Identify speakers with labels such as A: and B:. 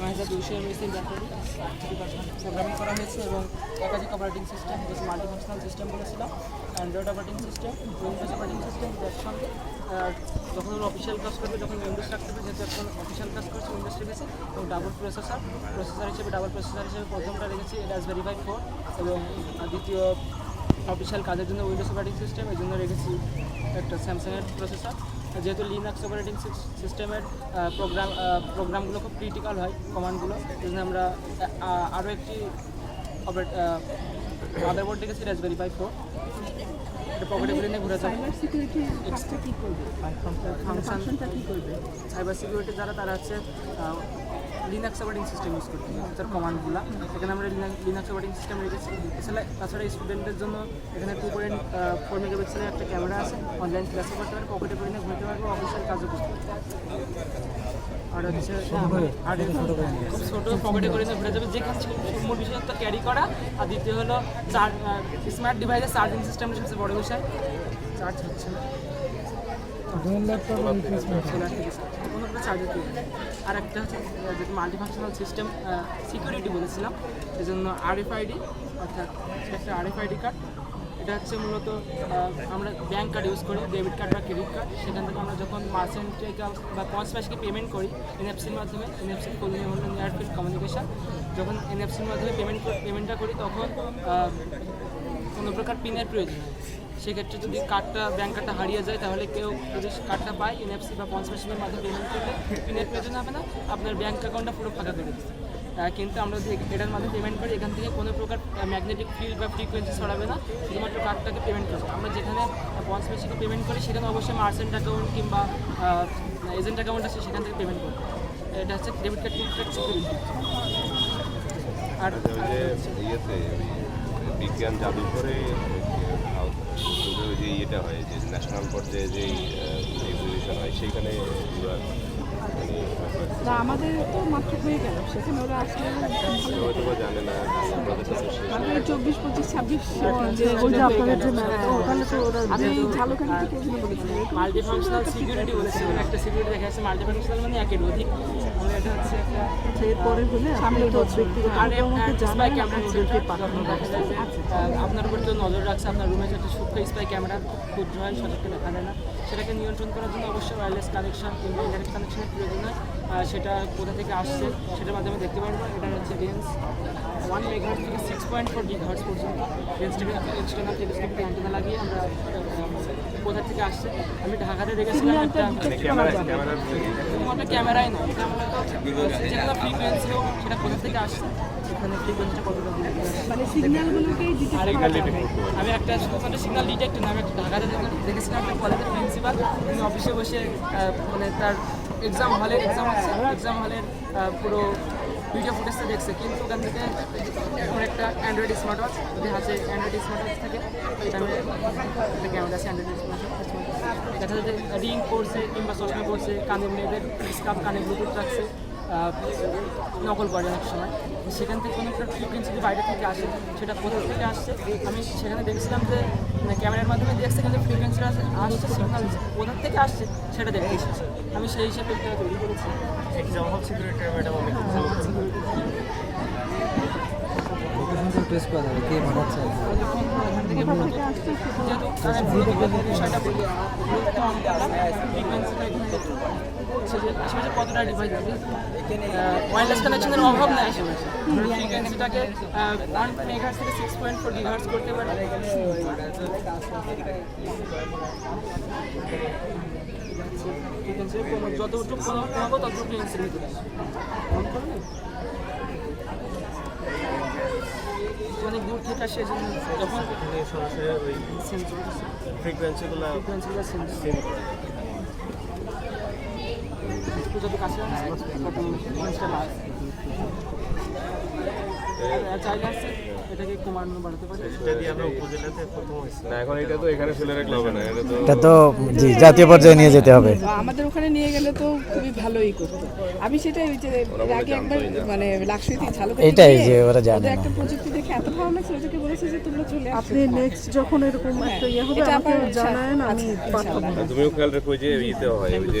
A: নয় হাজার দুশো এমএসির ব্যাটারি থ্রি পার্সেন্ট প্রোগ্রামিং করা হয়েছে এবং একাধিক অপারেটিং সিস্টেম যেটা মাল্টিফাংশনাল সিস্টেম বলেছিলাম android operating system windows operating system এর সঙ্গে আর যখন অফিসিয়াল কাজ করবে, যখন উইন্ডোজ রাখতে হবে যেহেতু এখন অফিসিয়াল কাজ করছে উইন্ডোজ রেখেছে এবং ডাবল প্রসেসর প্রসেসর হিসেবে ডাবল প্রসেসর হিসেবে প্রথমটা রেখেছি রাজবেরি ফাইভ ফোর এবং দ্বিতীয় অফিসিয়াল কাজের জন্য উইন্ডোজ অপারেটিং সিস্টেম এই জন্য রেখেছি একটা স্যামসাংয়ের প্রসেসর যেহেতু লিনাক্স অপারেটিং সিস্টেমের প্রোগ্রাম প্রোগ্রামগুলো খুব ক্রিটিক্যাল হয় কমান্ডগুলো এই জন্য আমরা আরও একটি অপারেট মাদারবোর্ড রেখেছি রাজবেরি ফাইভ ফোর এটা পকেটে করে নিয়ে ঘুরে যাবে
B: সাইবার সিকিউরিটি কাজটা কি করবে?
A: ফাংশন
B: ফাংশনটা কি করবে?
A: সাইবার সিকিউরিটি যারা তারা হচ্ছে লিনাক্স অপারেটিং সিস্টেম ইউজ করতে হবে তার কমান্ডগুলো এখানে আমরা লিনাক্স অপারেটিং সিস্টেম রেখেছি। এছাড়া তাছাড়া স্টুডেন্টদের জন্য এখানে টু পয়েন্ট ফোর মেগাপিক্সেলের একটা ক্যামেরা আছে। অনলাইন ক্লাসও করতে পারবে পকেটে করে নিয়ে ঘুরতে পারবে অফিসিয়াল কাজও করতে পারবে। আর হচ্ছে আর ছোটো পকেটে করে নিয়ে ঘুরে যাবে। যেখানে মূল বিষয় ক্যারি করা। আর দ্বিতীয় হলো চার্জ স্মার্ট ডিভাইসের চার্জিং সিস্টেম সবচেয়ে বড় বিষয় চার্জ হচ্ছে না। একটা চার্জার পেয়ে আর একটা হচ্ছে যেটা মাল্টিফাংশনাল সিস্টেম সিকিউরিটি বলেছিলাম এই জন্য আরএফআইডি অর্থাৎ একটা আরএফআইডি কার্ড এটা হচ্ছে মূলত আমরা ব্যাংক কার্ড ইউজ করি ডেবিট কার্ড বা ক্রেডিট কার্ড সেখান থেকে আমরা যখন মার্চেন্টকে বা পঞ্চ মাসকে পেমেন্ট করি এনএফসির মাধ্যমে এনএফসির ফুল নেম হলো নিয়ার ফিল্ড কমিউনিকেশন যখন এনএফসির মাধ্যমে পেমেন্ট পেমেন্টটা করি তখন কোনো প্রকার পিনের প্রয়োজন হয় সেক্ষেত্রে যদি কার্ডটা ব্যাংক কার্ডটা হারিয়ে যায় তাহলে কেউ যদি কার্ডটা পায় এনএফসি বা পঞ্চ মাধ্যমে পেমেন্ট করলে পিনের প্রয়োজন হবে না আপনার ব্যাঙ্ক অ্যাকাউন্টটা পুরো ফাঁকা করে আহ, কিন্তু আমরা যদি এটার মাধ্যমে পেমেন্ট করি এখান থেকে কোনো প্রকার ম্যাগনেটিক ফিল্ড বা ফ্রিকোয়েন্সি ছড়াবে না শুধুমাত্র কার্ডটাকে পেমেন্ট করব। আমরা যেখানে পঞ্চ পেমেন্ট করি সেখানে অবশ্যই মার্চেন্ট অ্যাকাউন্ট কিংবা এজেন্ট অ্যাকাউন্ট আছে সেখান থেকে পেমেন্ট করব। এটা হচ্ছে debit card credit card security আর
C: বিজ্ঞান জাদুঘরে যে ইয়েটা হয় যে ন্যাশনাল পর্যায়ে যে এক্সিবিশন হয় সেইখানে মানে
B: আমাদের তো মাত্র হয়ে গেল। সেখানে ওরা আসলে
C: জানে না
B: চব্বিশ পঁচিশ ছাব্বিশ যে ওইটা আপনাদের যে ওখানে তো আমি ঝালকাঠি থেকে বলেছিলাম
A: সিকিউরিটি বলেছি একটা সিকিউরিটি দেখা যাচ্ছে মাল্টি ফাংশনাল মানে একের অধিক। এটা হচ্ছে একটা
B: এরপরে হলে সামনে তো ব্যক্তিগত
A: যায় যে, আহ, আপনার উপর তো নজর রাখছে আপনার রুমে যে একটা সূক্ষ্ম স্পাই ক্যামেরা ক্ষুদ্র হয় সচক্ষে দেখা যায় না। সেটাকে নিয়ন্ত্রণ করার জন্য অবশ্যই ওয়্যারলেস কানেকশন কিংবা ইন্টারনেট কানেকশনের প্রয়োজন হয়। সেটা কোথা থেকে আসছে সেটার মাধ্যমে দেখতে পারব। এটা হচ্ছে রেঞ্জ ওয়ান মেগাহার্স থেকে সিক্স পয়েন্ট ফোর গিগাহার্স পর্যন্ত। রেঞ্জটাকে এক্সটার্নাল টেলিস্কোপিক অ্যান্টেনা লাগিয়ে আমরা কোথা থেকে আসছে? আমি ঢাকাতে দেখেছিলাম একটা
C: ক্যামেরা
A: ক্যামেরাই নয় মূলত ফ্রিকোয়েন্সি সেটা কোথা থেকে আসছে এখানে ফ্রিকোয়েন্সিটা কতটা
B: মানে
A: আমি একটা শুধুমাত্র সিগন্যাল ডিটেক্টর আমি একটা ঢাকাতে দেখেছিলাম কলেজের প্রিন্সিপাল তিনি অফিসে বসে মানে তার এক্সাম হলের এক্সাম আছে এক্সাম হলের পুরো ভিডিও ফুটেজটা দেখছে, কিন্তু ওখান থেকে এখন একটা অ্যান্ড্রয়েড স্মার্ট ওয়াচ যদি হাতে অ্যান্ড্রয়েড স্মার্ট ওয়াচ থাকে, এটা আমি একটা ক্যামেরা আছে অ্যান্ড্রয়েড স্মার্ট ওয়াচ দেখা যাচ্ছে রিং করছে কিংবা চশমা করছে, কানে মেয়েদের স্কাপ কানে ব্লুটুথ রাখছে নকল করে অনেক সময়। সেখান থেকে কোনো একটা ফ্রিকুয়েন্সি বাইরে থেকে আসে, সেটা কোথা থেকে আসছে, আমি সেখানে দেখছিলাম যে ক্যামেরার মাধ্যমে দেখছে কিন্তু ফ্রিকুয়েন্সিটা আসছে সিগনাল কোথার থেকে আসছে সেটা দেখতে এসেছি আমি সেই হিসেবে তৈরি করেছি।
D: এক্সাম
E: করা যাবে কে
A: যে আশেপাশে কতটা ডিভাইস আছে ওয়্যারলেস অভাব নেই আশেপাশে ফ্রিকোয়েন্সিটাকে ওয়ান থেকে সিক্স পয়েন্ট ফোর গিগাহার্স করতে পারে যতটুকু কমাবো ততটুকু অনেক দূর থেকে আসে এজন্য যখন
D: এখানে সরাসরি ওই ফ্রিকোয়েন্সিগুলো
A: ফ্রিকোয়েন্সিগুলো
D: সেন্ড করে।
A: কাছে চাইলে এটাকে কমানো বাড়াতে পারি।
D: এটা দিয়ে আমরা উপজেলাতে প্রথম হয়েছি।
C: না এখন এটা তো এখানে ফেলে রাখলে হবে না এটা তো
E: এটা তো জি জাতীয় পর্যায়ে নিয়ে যেতে হবে।
B: আমাদের ওখানে নিয়ে গেলে তো খুবই ভালোই করতো। আমি সেটাই ওই যে আগে একবার মানে লাক্সুইতে ঝালু
E: এইটাই যে ওরা জানে
B: একটা প্রযুক্তি দেখে এত ভালো লাগছে ওদেরকে বলেছে যে তোমরা চলে আসো।
F: আপনি নেক্সট যখন এরকম একটা ইয়ে হবে আমাকে
B: আবার
F: জানায়েন আমি
B: আচ্ছা,
F: পাঠাবো।
C: তুমিও খেয়াল রাখো যে ইতে হয় ওই যে